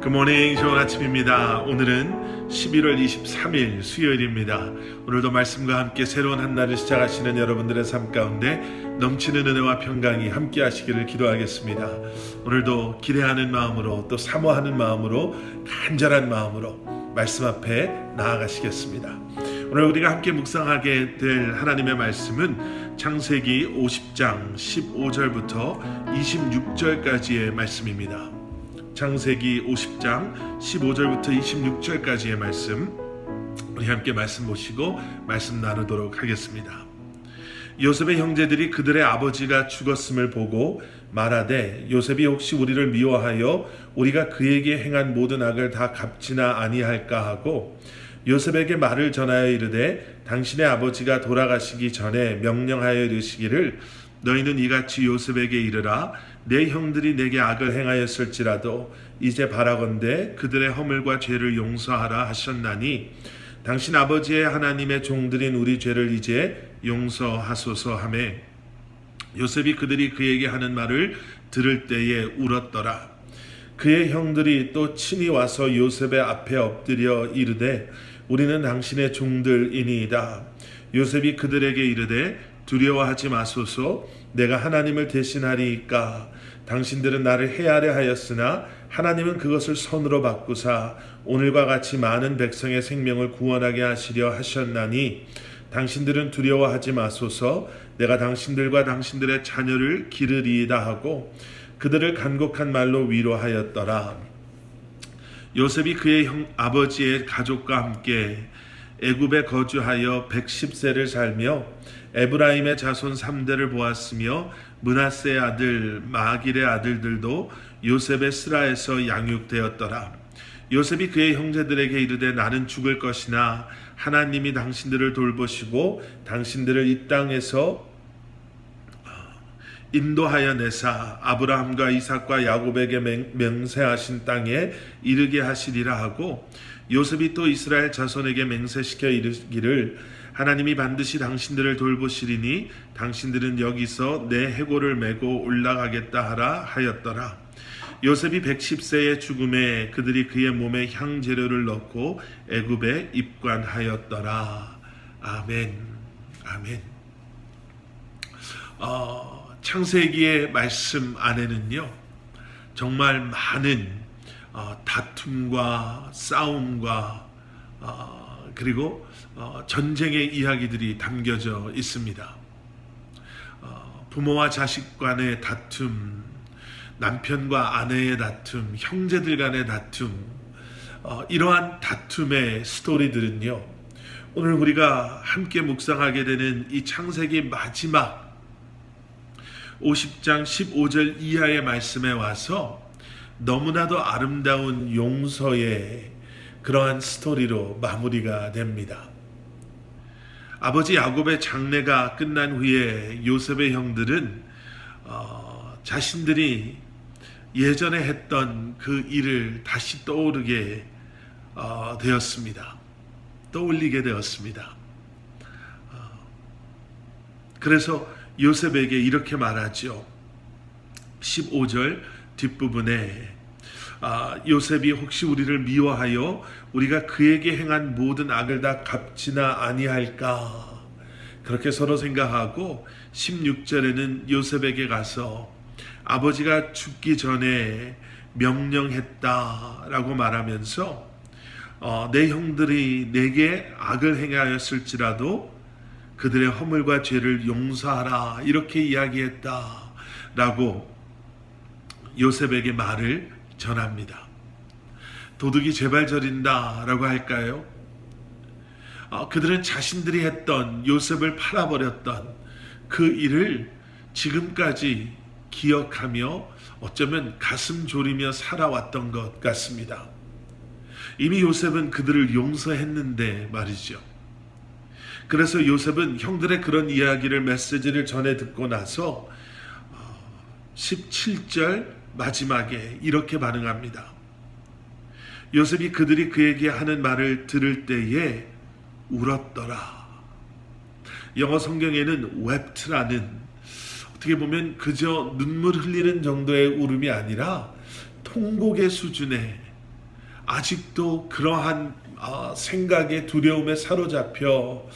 굿모닝 좋은 아침입니다. 오늘은 11월 23일 수요일입니다. 오늘도 말씀과 함께 새로운 한 날을 시작하시는 여러분들의 삶 가운데 넘치는 은혜와 평강이 함께 하시기를 기도하겠습니다. 오늘도 기대하는 마음으로 또 사모하는 마음으로 간절한 마음으로 말씀 앞에 나아가시겠습니다. 오늘 우리가 함께 묵상하게 될 하나님의 말씀은 창세기 50장 15절부터 26절까지의 말씀입니다. 창세기 50장 15절부터 26절까지의 말씀 우리 함께 말씀 보시고 말씀 나누도록 하겠습니다. 요셉의 형제들이 그들의 아버지가 죽었음을 보고 말하되 요셉이 혹시 우리를 미워하여 우리가 그에게 행한 모든 악을 다 갚지나 아니할까 하고 요셉에게 말을 전하여 이르되 당신의 아버지가 돌아가시기 전에 명령하여 이르시기를 너희는 이같이 요셉에게 이르라. 내 형들이 내게 악을 행하였을지라도 이제 바라건대 그들의 허물과 죄를 용서하라 하셨나니 당신 아버지의 하나님의 종들인 우리 죄를 이제 용서하소서 하매. 요셉이 그들이 그에게 하는 말을 들을 때에 울었더라. 그의 형들이 또 친히 와서 요셉의 앞에 엎드려 이르되 우리는 당신의 종들이니이다. 요셉이 그들에게 이르되 두려워하지 마소서. 내가 하나님을 대신하리이까? 당신들은 나를 해하려 하였으나 하나님은 그것을 선으로 바꾸사 오늘과 같이 많은 백성의 생명을 구원하게 하시려 하셨나니 당신들은 두려워하지 마소서. 내가 당신들과 당신들의 자녀를 기르리이다 하고 그들을 간곡한 말로 위로하였더라. 요셉이 그의 형 아버지의 가족과 함께 애굽에 거주하여 110세를 살며 에브라임의 자손 3대를 보았으며 문하세의 아들 마길의 아들들도 요셉의 스라에서 양육되었더라. 요셉이 그의 형제들에게 이르되 나는 죽을 것이나 하나님이 당신들을 돌보시고 당신들을 이 땅에서 인도하여 내사 아브라함과 이삭과 야곱에게 맹세하신 땅에 이르게 하시리라 하고 요셉이 또 이스라엘 자손에게 맹세시켜 이르기를 하나님이 반드시 당신들을 돌보시리니 당신들은 여기서 내 해골을 메고 올라가겠다 하라 하였더라. 요셉이 110세의 죽음에 그들이 그의 몸에 향 재료를 넣고 애굽에 입관하였더라. 아멘. 아멘. 어, 창세기의 말씀 안에는요. 정말 많은 어, 다툼과 싸움과 어, 그리고 어, 전쟁의 이야기들이 담겨져 있습니다. 어, 부모와 자식 간의 다툼, 남편과 아내의 다툼, 형제들 간의 다툼, 어, 이러한 다툼의 스토리들은요. 오늘 우리가 함께 묵상하게 되는 이 창세기 마지막 50장 15절 이하의 말씀에 와서 너무나도 아름다운 용서의 그러한 스토리로 마무리가 됩니다. 아버지 야곱의 장례가 끝난 후에 요셉의 형들은 어, 자신들이 예전에 했던 그 일을 다시 떠오르게 어, 되었습니다. 떠올리게 되었습니다. 어, 그래서 요셉에게 이렇게 말하죠. 15절 뒷부분에 아, 요셉이 혹시 우리를 미워하여 우리가 그에게 행한 모든 악을 다 갚지나 아니할까? 그렇게 서로 생각하고 16절에는 요셉에게 가서 아버지가 죽기 전에 명령했다라고 말하면서 어, 내 형들이 내게 악을 행하였을지라도 그들의 허물과 죄를 용서하라 이렇게 이야기했다라고 요셉에게 말을 전합니다. 도둑이 제발 저린다 라고 할까요? 어, 그들은 자신들이 했던 요셉을 팔아버렸던 그 일을 지금까지 기억하며 어쩌면 가슴 졸이며 살아왔던 것 같습니다. 이미 요셉은 그들을 용서했는데 말이죠. 그래서 요셉은 형들의 그런 이야기를 메시지를 전해 듣고 나서 17절 마지막에 이렇게 반응합니다. 요셉이 그들이 그에게 하는 말을 들을 때에 울었더라. 영어 성경에는 웹트라는 어떻게 보면 그저 눈물 흘리는 정도의 울음이 아니라 통곡의 수준의 아직도 그러한 아, 생각에 두려움에 사로잡혀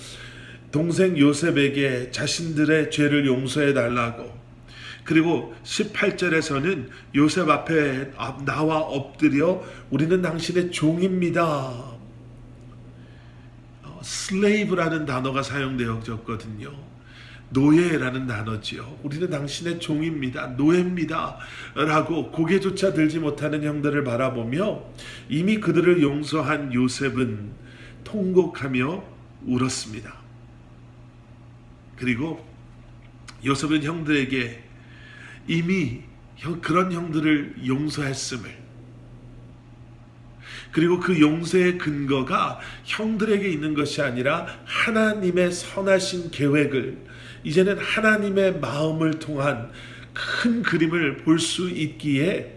동생 요셉에게 자신들의 죄를 용서해 달라고 그리고 18절에서는 요셉 앞에 앞- 나와 엎드려 우리는 당신의 종입니다. 슬레이브라는 단어가 사용되어졌거든요. 노예라는 단어지요. 우리는 당신의 종입니다. 노예입니다. 라고 고개조차 들지 못하는 형들을 바라보며 이미 그들을 용서한 요셉은 통곡하며 울었습니다. 그리고 요셉은 형들에게 이미 형- 그런 형들을 용서했음을 그리고 그 용서의 근거가 형들에게 있는 것이 아니라 하나님의 선하신 계획을 이제는 하나님의 마음을 통한 큰 그림을 볼 수 있기에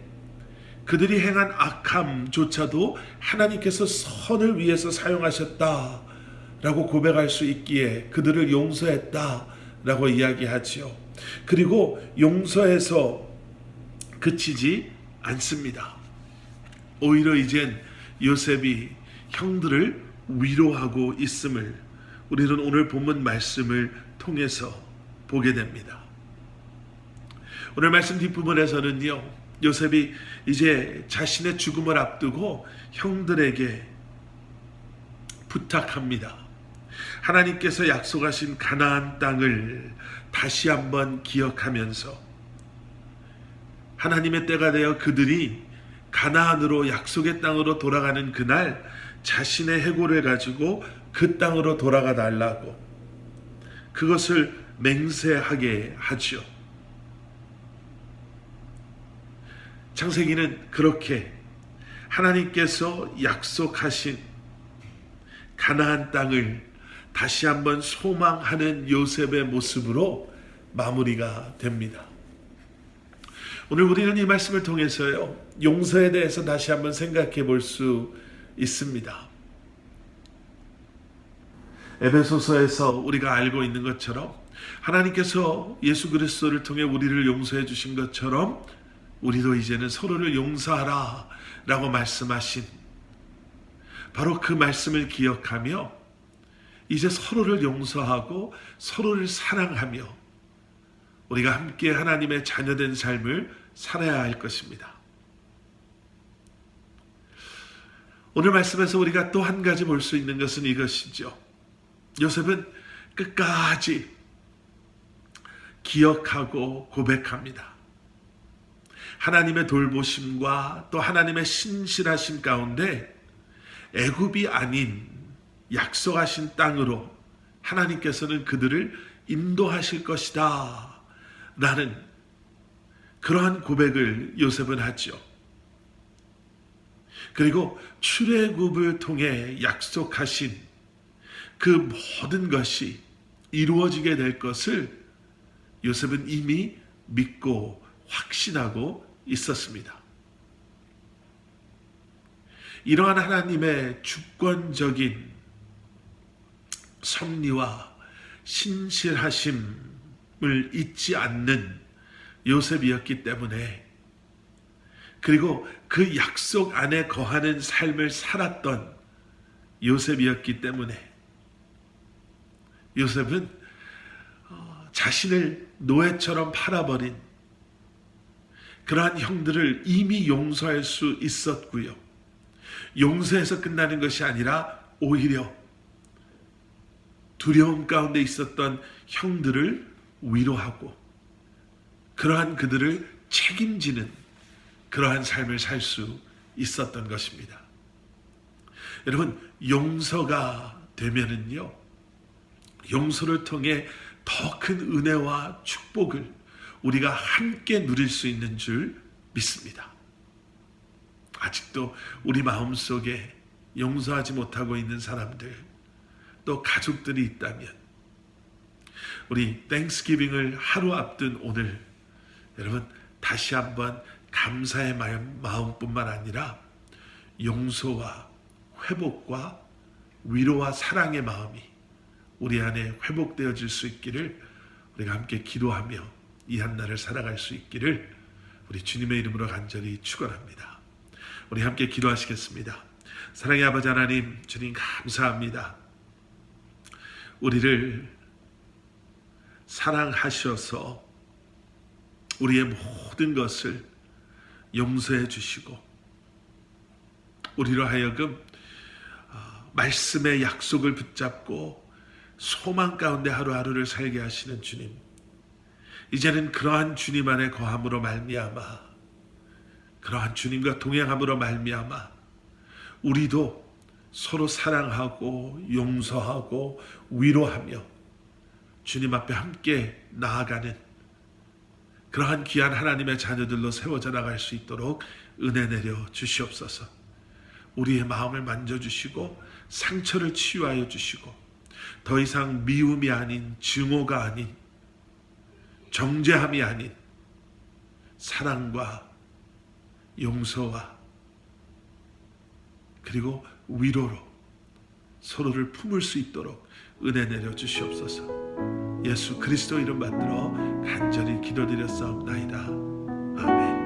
그들이 행한 악함조차도 하나님께서 선을 위해서 사용하셨다 라고 고백할 수 있기에 그들을 용서했다 라고 이야기하지요. 그리고 용서해서 그치지 않습니다. 오히려 이젠 요셉이 형들을 위로하고 있음을 우리는 오늘 본문 말씀을 통해서 보게 됩니다. 오늘 말씀 뒷부분에서는요, 요셉이 이제 자신의 죽음을 앞두고 형들에게 부탁합니다. 하나님께서 약속하신 가나안 땅을 다시 한번 기억하면서 하나님의 때가 되어 그들이 가나안으로 약속의 땅으로 돌아가는 그날 자신의 해골을 가지고 그 땅으로 돌아가 달라고 그것을 맹세하게 하죠. 창세기는 그렇게 하나님께서 약속하신 가나안 땅을 다시 한번 소망하는 요셉의 모습으로 마무리가 됩니다. 오늘 우리는 이 말씀을 통해서요, 용서에 대해서 다시 한번 생각해 볼 수 있습니다. 에베소서에서 우리가 알고 있는 것처럼 하나님께서 예수 그리스도를 통해 우리를 용서해 주신 것처럼 우리도 이제는 서로를 용서하라 라고 말씀하신 바로 그 말씀을 기억하며 이제 서로를 용서하고 서로를 사랑하며 우리가 함께 하나님의 자녀된 삶을 살아야 할 것입니다. 오늘 말씀에서 우리가 또 한 가지 볼 수 있는 것은 이것이죠. 요셉은 끝까지 기억하고 고백합니다. 하나님의 돌보심과 또 하나님의 신실하심 가운데 애굽이 아닌 약속하신 땅으로 하나님께서는 그들을 인도하실 것이다. 라는 그러한 고백을 요셉은 하죠. 그리고 출애굽을 통해 약속하신 그 모든 것이 이루어지게 될 것을 요셉은 이미 믿고 확신하고 있었습니다. 이러한 하나님의 주권적인 섭리와 신실하심을 잊지 않는 요셉이었기 때문에 그리고 그 약속 안에 거하는 삶을 살았던 요셉이었기 때문에 요셉은 어, 자신을 노예처럼 팔아버린 그러한 형들을 이미 용서할 수 있었고요. 용서해서 끝나는 것이 아니라 오히려 두려움 가운데 있었던 형들을 위로하고 그러한 그들을 책임지는 그러한 삶을 살 수 있었던 것입니다. 여러분, 용서가 되면은요, 용서를 통해 더 큰 은혜와 축복을 우리가 함께 누릴 수 있는 줄 믿습니다. 아직도 우리 마음 속에 용서하지 못하고 있는 사람들, 또 가족들이 있다면, 우리 땡스기빙을 하루 앞둔 오늘, 여러분, 다시 한번 감사의 마음, 마음뿐만 아니라 용서와 회복과 위로와 사랑의 마음이 우리 안에 회복되어질 수 있기를 우리가 함께 기도하며 이 한날을 살아갈 수 있기를 우리 주님의 이름으로 간절히 축원합니다. 우리 함께 기도하시겠습니다. 사랑의 아버지 하나님, 주님 감사합니다. 우리를 사랑하셔서 우리의 모든 것을 용서해 주시고 우리로 하여금 어, 말씀의 약속을 붙잡고 소망 가운데 하루하루를 살게 하시는 주님. 이제는 그러한 주님 안에 거함으로 말미암아 그러한 주님과 동행함으로 말미암아 우리도 서로 사랑하고 용서하고 위로하며 주님 앞에 함께 나아가는 그러한 귀한 하나님의 자녀들로 세워져 나갈 수 있도록 은혜 내려 주시옵소서. 우리의 마음을 만져 주시고 상처를 치유하여 주시고 더 이상 미움이 아닌 증오가 아닌 정죄함이 아닌 사랑과 용서와 그리고 위로로 서로를 품을 수 있도록 은혜 내려 주시옵소서. 예수 그리스도 이름 받들어 간절히 기도드렸사옵나이다. 아멘.